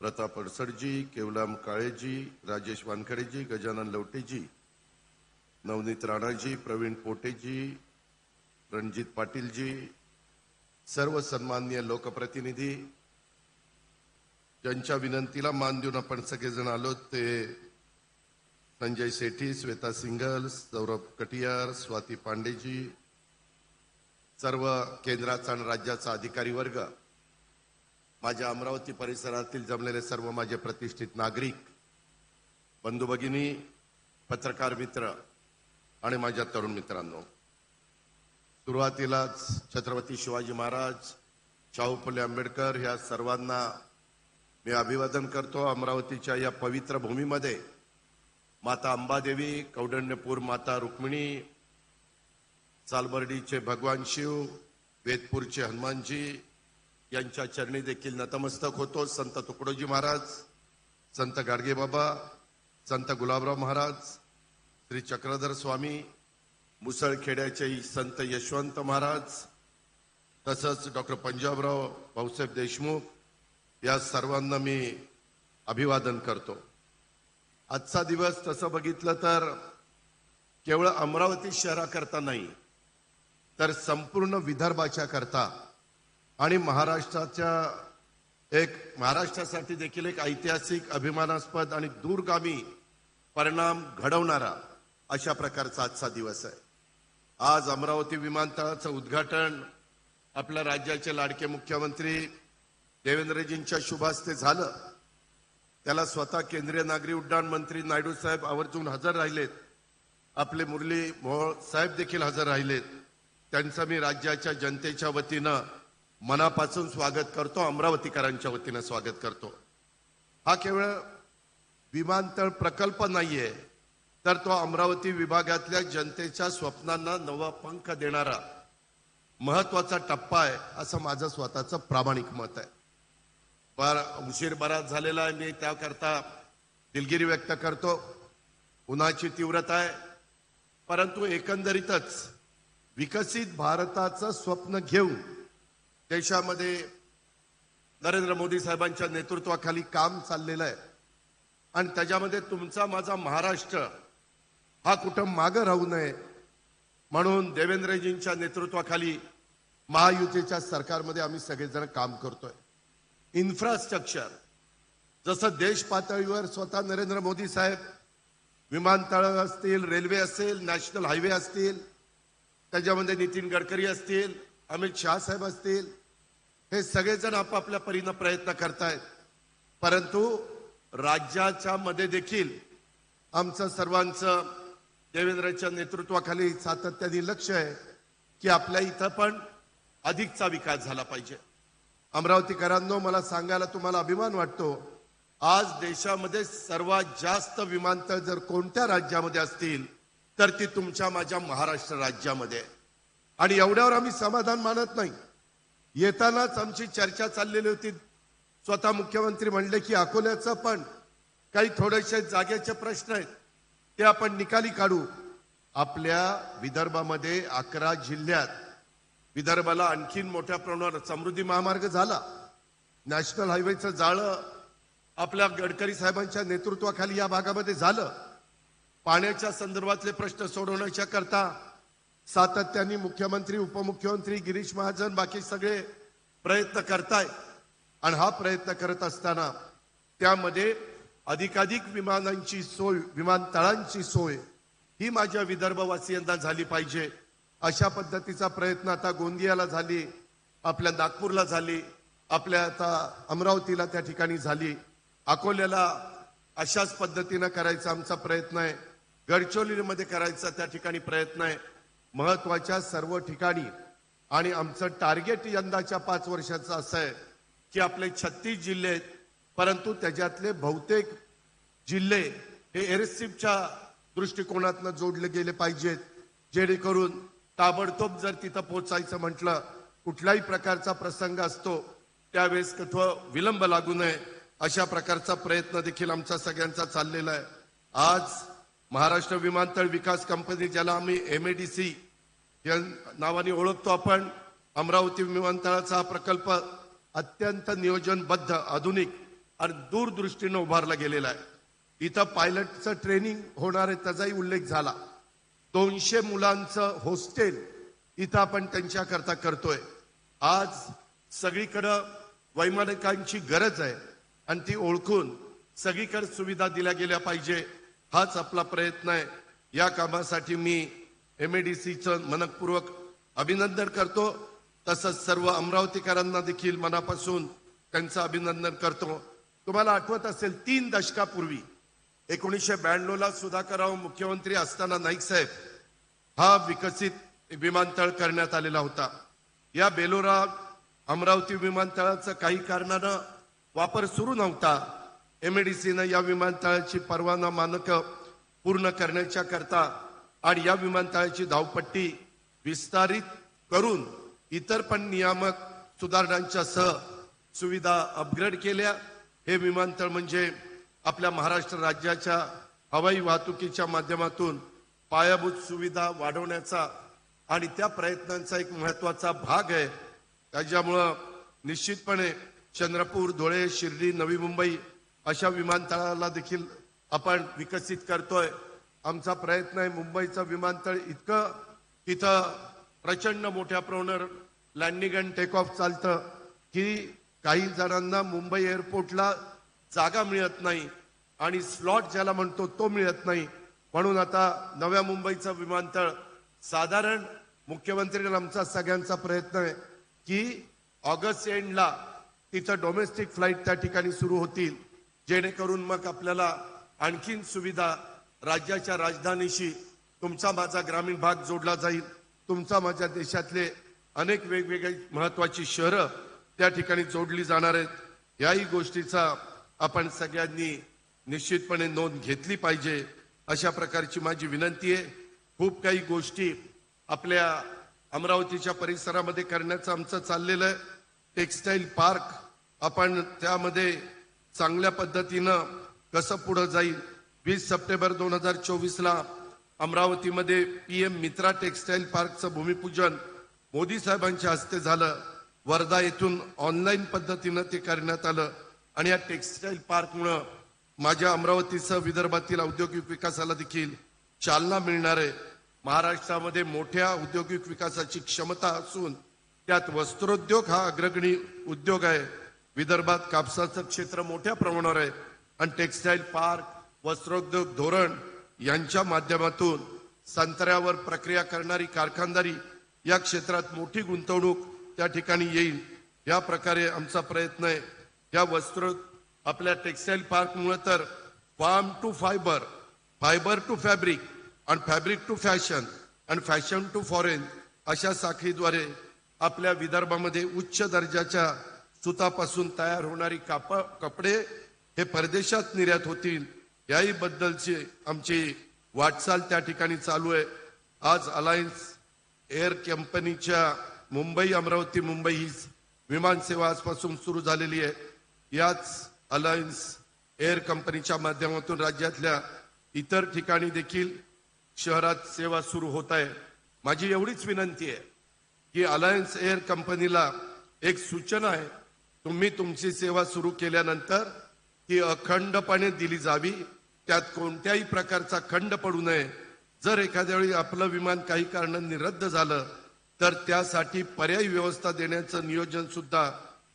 प्रताप अडसडजी केवलाम काळेजी राजेश वानखडेजी गजानन लवटेजी नवनीत राणाजी प्रवीण पोटेजी रणजित पाटीलजी सर्व सन्माननीय लोकप्रतिनिधी ज्यांच्या विनंतीला मान देऊन आपण सगळेजण आलो ते संजय सेठी श्वेता सिंगल सौरभ कटियार स्वाती पांडेजी सर्व केंद्राचा आणि राज्याचा अधिकारी वर्ग माझ्या अमरावती परिसरातील जमलेले सर्व माझे प्रतिष्ठित नागरिक बंधू भगिनी पत्रकार मित्र आणि माझ्या तरुण मित्रांनो. सुरुवातीलाच छत्रपती शिवाजी महाराज शाहू फुले आंबेडकर ह्या सर्वांना मी अभिवादन करतो अमरावतीच्या या पवित्र भूमीमध्ये. माता अंबादेवी कौडण्यपूर माता रुक्मिणी सालबर्डीचे भगवान शिव वेदपूरचे हनुमानजी यांच्या चरणी देखील नतमस्तक होतो संत तुकडोजी महाराज संत गाडगे बाबा संत गुलाबराव महाराज श्री चक्रधर स्वामी मुसळखेड्याचे संत यशवंत महाराज तसंच डॉक्टर पंजाबराव भाऊसाहेब देशमुख या सर्वांना मी अभिवादन करतो. आजचा दिवस तसं बघितलं तर केवळ अमरावती शहराकरता नाही तर संपूर्ण विदर्भाच्या करता आणि महाराष्ट्राच्या एक महाराष्ट्रासाठी देखील एक ऐतिहासिक अभिमानास्पद आणि दूरगामी परिणाम घडवणारा अशा प्रकारचा आजचा दिवस आहे. आज अमरावती विमानतळाचं उद्घाटन आपल्या राज्याचे लाडके मुख्यमंत्री देवेंद्रजींच्या शुभास्ते झालं. त्याला स्वतः केंद्रीय नागरी उड्डाण मंत्री नायडू साहेब आवर्जून हजर राहिलेत. आपले मुरली मोहोळ साहेब देखील हजर राहिलेत. त्यांचं मी राज्याच्या जनतेच्या वतीनं मनापासून स्वागत करतो अमरावतीकरांच्या वतीनं स्वागत करतो. हा केवळ विमानतळ प्रकल्प नाहीये तर तो अमरावती विभागातल्या जनतेच्या स्वप्नांना नवा पंख देणारा महत्त्वाचा टप्पा आहे असं माझं स्वतःचं प्रामाणिक मत आहे. फार उशीर बराच झालेला आहे मी त्याकरता दिलगिरी व्यक्त करतो. उन्हाची तीव्रता आहे परंतु एकंदरीतच विकसित भारताचं स्वप्न घेऊन देशामध्ये नरेंद्र मोदी साहेबांच्या नेतृत्वाखाली काम चाललेलं आहे. आणि त्याच्यामध्ये तुमचा माझा महाराष्ट्र हा कुठं मागं राहू नये म्हणून देवेंद्रजींच्या नेतृत्वाखाली महायुतीच्या सरकारमध्ये आम्ही सगळेजण काम करतोय. इन्फ्रास्ट्रक्चर जसं देश पातळीवर स्वतः नरेंद्र मोदी साहेब विमानतळ असतील रेल्वे असेल नॅशनल हायवे असतील त्याच्यामध्ये नितीन गडकरी असतील अमित शाह साहेब असतील हे सगळेजण आपापल्या परीनं प्रयत्न करतायत परंतु राज्याच्या मध्ये देखील आमचं सर्वांचं देवेंद्रच्या नेतृत्वाखाली सातत्याने लक्ष आहे की आपल्या इथं पण अधिकचा विकास झाला पाहिजे अमरावतीकरांनो मला सांगायला तुम्हाला अभिमान वाटतो आज देशामध्ये सर्वात जास्त विमानतळ जर कोणत्या राज्यामध्ये असतील तर ती तुमच्या माझ्या महाराष्ट्र राज्यामध्ये आहे. आणि एवढ्यावर आम्ही समाधान मानत नाही. येतानाच आमची चर्चा चाललेली होती. स्वतः मुख्यमंत्री म्हणले की अकोल्याचं पण काही थोडेसे जागेचे प्रश्न आहेत. ते आपण निकाली काढू. आपल्या विदर्भामध्ये अकरा जिल्ह्यात विदर्भाला आणखीन मोठ्या प्रमाणावर समृद्धी महामार्ग झाला. नॅशनल हायवेचं जाळं आपल्या गडकरी साहेबांच्या नेतृत्वाखाली या भागामध्ये झालं. पाण्याच्या संदर्भातले प्रश्न सोडवण्याच्या करता सातत्याने मुख्यमंत्री उपमुख्यमंत्री गिरीश महाजन बाकी सगळे प्रयत्न करताय आणि हा प्रयत्न करत असताना त्यामध्ये अधिकाधिक विमानांची सोय विमानतळांची सोय ही माझ्या विदर्भवासियांना झाली पाहिजे. अशा पद्धतीचा प्रयत्न आता गोंदियाला झाली आपल्या नागपूरला झाली आपल्या आता अमरावतीला त्या ठिकाणी झाली. अकोल्याला अशाच पद्धतीनं करायचा आमचा प्रयत्न आहे. गडचिरोलीमध्ये करायचा त्या ठिकाणी प्रयत्न आहे. महत्त्वाच्या सर्व ठिकाणी. आणि आमचं टार्गेट यंदाच्या पाच वर्षाचं असं आहे की आपले छत्तीस जिल्हे आहेत. परंतु त्याच्यातले बहुतेक जिल्हे हे एरसिपच्या दृष्टिकोनातनं जोडले गेले पाहिजेत. जेणेकरून ताबडतोब जर तिथं पोचायचं म्हटलं कुठल्याही प्रकारचा प्रसंग असतो त्यावेळेस कथं विलंब लागू नये अशा प्रकारचा प्रयत्न देखील आमचा सगळ्यांचा चाललेला आहे. आज महाराष्ट्र विमानतळ विकास कंपनी ज्याला आम्ही एमएडीसी या नावाने ओळखतो आपण. अमरावती विमानतळाचा हा प्रकल्प अत्यंत नियोजनबद्ध आधुनिक आणि दूरदृष्टीनं उभारला गेलेला आहे. इथं पायलटचं ट्रेनिंग होणार आहे त्याचाही उल्लेख झाला. दोनशे मुलांचं हॉस्टेल इथं आपण त्यांच्याकरता करतोय. आज सगळीकडं वैमानिकांची गरज आहे आणि ती ओळखून सगळीकडे सुविधा दिल्या गेल्या पाहिजे. हाच आपला प्रयत्न आहे. या कामासाठी मी एमएडीसीचं मनपूर्वक अभिनंदन करतो. तसंच सर्व अमरावतीकरांना देखील मनापासून त्यांचं अभिनंदन करतो. तुम्हाला आठवत असेल तीन दशकापूर्वी एकोणीसशे ब्याण्णवला सुधाकरराव मुख्यमंत्री असताना नाईक साहेब हा विकसित विमानतळ करण्यात आलेला होता. या बेलोरा अमरावती विमानतळाचं काही कारणानं वापर सुरू नव्हता. एमएडीसीनं या विमानतळाची परवाना मानक पूर्ण करण्याच्या करता आणि या विमानतळाची धावपट्टी विस्तारित करून इतर पण नियामक सुधारणांच्या सह सुविधा अपग्रेड केल्या. हे विमानतळ म्हणजे आपल्या महाराष्ट्र राज्याच्या हवाई वाहतुकीच्या माध्यमातून पायाभूत सुविधा वाढवण्याचा आणि त्या प्रयत्नांचा एक महत्त्वाचा भाग आहे. त्याच्यामुळं निश्चितपणे चंद्रपूर धुळे शिर्डी नवी मुंबई अशा विमानतळाला देखील आपण विकसित करतोय. आमचा प्रयत्न आहे मुंबईचं विमानतळ इतकं तिथं प्रचंड मोठ्या प्रमाणावर लँडिंग अँड टेक ऑफ चालतं की काही जणांना मुंबई एअरपोर्टला जागा मिळत नाही आणि स्लॉट ज्याला म्हणतो तो मिळत नाही. म्हणून आता नव्या मुंबईचं विमानतळ साधारण मुख्यमंत्री आमचा सगळ्यांचा प्रयत्न आहे की ऑगस्ट एंडला तिथं डोमेस्टिक फ्लाईट त्या ठिकाणी सुरू होतील जेणेकरून मग आपल्याला आणखीन सुविधा राज्याच्या राजधानीशी तुमचा माझा ग्रामीण भाग जोडला जाईल. तुमचा माझ्या देशातले अनेक वेगवेगळी महत्वाची शहरं त्या ठिकाणी जोडली जाणार आहेत. याही गोष्टीचा आपण सगळ्यांनी निश्चितपणे नोंद घेतली पाहिजे. अशा प्रकारची माझी विनंती आहे. खूप काही गोष्टी आपल्या अमरावतीच्या परिसरामध्ये करण्याचं आमचं चाललेलं आहे. टेक्सटाईल पार्क आपण त्यामध्ये चांगल्या पद्धतीनं कसं पुढं जाईल वीस सप्टेंबर दोन हजार चोवीसला अमरावतीमध्ये पी एम मित्रा टेक्सटाईल पार्कचं भूमिपूजन मोदी साहेबांच्या हस्ते झालं. वर्धा येथून ऑनलाईन पद्धतीनं ते करण्यात आलं आणि या टेक्सटाईल पार्कमुळं माझ्या अमरावतीसह विदर्भातील औद्योगिक विकासाला देखील चालना मिळणार आहे. महाराष्ट्रामध्ये मोठ्या औद्योगिक विकासाची क्षमता असून त्यात वस्त्रोद्योग हा अग्रगणी उद्योग आहे. विदर्भात कापसाचं क्षेत्र मोठ्या प्रमाणावर आहे आणि टेक्सटाईल पार्क वस्त्रोद्योग धोरण यांच्या माध्यमातून संत्र्यावर प्रक्रिया करणारी कारखानदारी या क्षेत्रात मोठी गुंतवणूक त्या ठिकाणी येईल. या प्रकारे आमचा प्रयत्न आहे. या वस्त्र आपल्या टेक्सटाईल पार्कमुळे तर farm to fibre fibre to fabric आणि फॅब्रिक टू फॅशन आणि फॅशन टू फॉरेन अशा साखळीद्वारे आपल्या विदर्भामध्ये उच्च दर्जाच्या सुतापासून तयार होणारी काप कपडे हे परदेशात निर्यात होतील. याही बद्दलची आमची वाटचाल त्या ठिकाणी चालू आहे. आज अलायन्स एअर कंपनीच्या मुंबई अमरावती मुंबई ही विमानसेवा आजपासून सुरू झालेली आहे. याच अलायन्स एअर कंपनीच्या माध्यमातून राज्यातल्या इतर ठिकाणी देखील शहरात सेवा सुरू होत आहे. माझी एवढीच विनंती आहे की अलायन्स एअर कंपनीला एक सूचना आहे. तुम्ही तुमची सेवा सुरू केल्यानंतर ती अखंडपणे दिली जावी. त्यात कोणत्याही प्रकारचा खंड पडू नये. जर एखाद्या वेळी आपलं विमान काही कारणांनी रद्द झालं तर त्यासाठी पर्यायी व्यवस्था देण्याचं नियोजन सुद्धा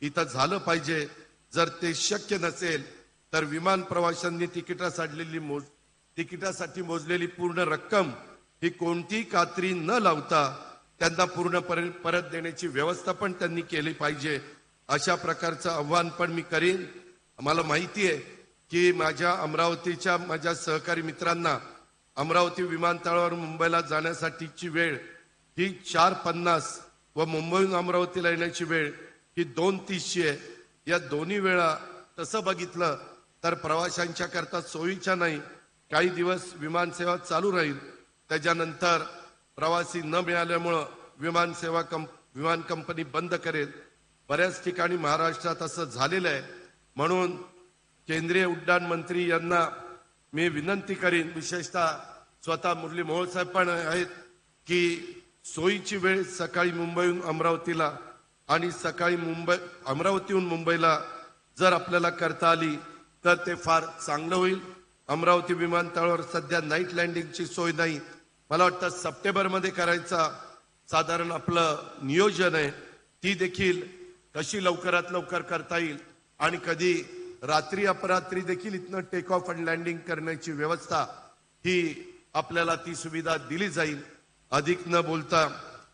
इथं झालं पाहिजे. जर ते शक्य नसेल तर विमान प्रवाशांनी तिकिटासाठी मोज तिकिटासाठी मोजलेली पूर्ण रक्कम ही कोणतीही कात्री न लावता त्यांना पूर्ण परत देण्याची व्यवस्था पण त्यांनी केली पाहिजे. अशा प्रकारचं आव्हान पण मी करीन. मला माहिती आहे की माझ्या अमरावतीच्या माझ्या सहकारी मित्रांना अमरावती विमानतळावर मुंबईला जाण्यासाठीची वेळ ही चार पन्नास व मुंबईहून अमरावतीला येण्याची वेळ ही दोन तीसची आहे. या दोन्ही वेळा तसं बघितलं तर प्रवाशांच्या करता सोयीच्या नाही. काही दिवस विमानसेवा चालू राहील. त्याच्यानंतर प्रवासी न मिळाल्यामुळं विमानसेवा कंप विमान कंपनी बंद करेल. बऱ्याच ठिकाणी महाराष्ट्रात असं झालेलं आहे. म्हणून केंद्रीय उड्डाण मंत्री यांना मी विनंती करीन विशेषतः स्वतः मुरली मोहोळ साहेब पण आहेत की सोयीची वेळ सकाळी मुंबईहून अमरावतीला आणि सकाळी मुंबई अमरावतीहून मुंबईला जर आपल्याला करता आली तर ते फार चांगलं होईल. अमरावती विमानतळावर सध्या नाईट लँडिंगची सोय नाही. मला वाटतं सप्टेंबरमध्ये करायचा साधारण आपलं नियोजन आहे. ती देखील कशी लवकरात लवकर करता येईल आणि कधी रात्री अपरात्री देखील इथनं टेक ऑफ अँड लँडिंग करण्याची व्यवस्था ही आपल्याला ती सुविधा दिली जाईल. अधिक न बोलता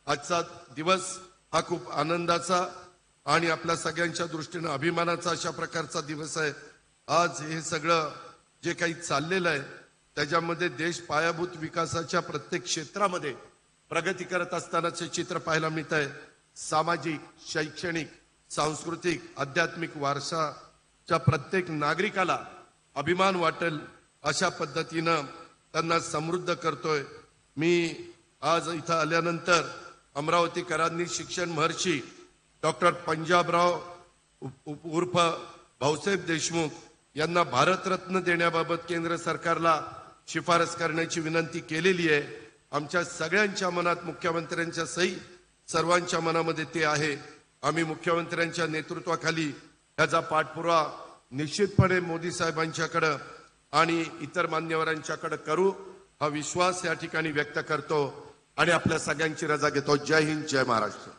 आजचा दिवस हा खूप आनंदाचा आणि आपल्या सगळ्यांच्या दृष्टीनं अभिमानाचा अशा प्रकारचा दिवस आहे. आज हे सगळं जे काही चाललेलं आहे त्याच्यामध्ये देश पायाभूत विकासाच्या प्रत्येक क्षेत्रामध्ये प्रगती करत असतानाचे चित्र पाहायला मिळत आहे सामाजिक शैक्षणिक सांस्कृतिक आध्यात्मिक वारसा च्या प्रत्येक नागरिकाला अभिमान वाटेल अशा पद्धतीनं त्यांना समृद्ध करतोय. मी आज इथं आल्यानंतर अमरावतीकरांनी शिक्षण महर्षी डॉक्टर पंजाबराव उप- उर्फ भाऊसाहेब देशमुख यांना भारतरत्न देण्याबाबत केंद्र सरकारला शिफारस करण्याची विनंती केलेली आहे. आमच्या सगळ्यांच्या मनात मुख्यमंत्र्यांच्या सही सर्वांच्या मनामध्ये ते आहे. आम्ही मुख्यमंत्र्यांच्या नेतृत्वाखाली त्याचा पाठपुरावा निश्चितपणे मोदी साहेबांच्याकडं आणि इतर मान्यवरांच्याकडे करू हा विश्वास या ठिकाणी व्यक्त करतो आणि आपल्या सगळ्यांची रजा घेतो. जय हिंद जय महाराष्ट्र.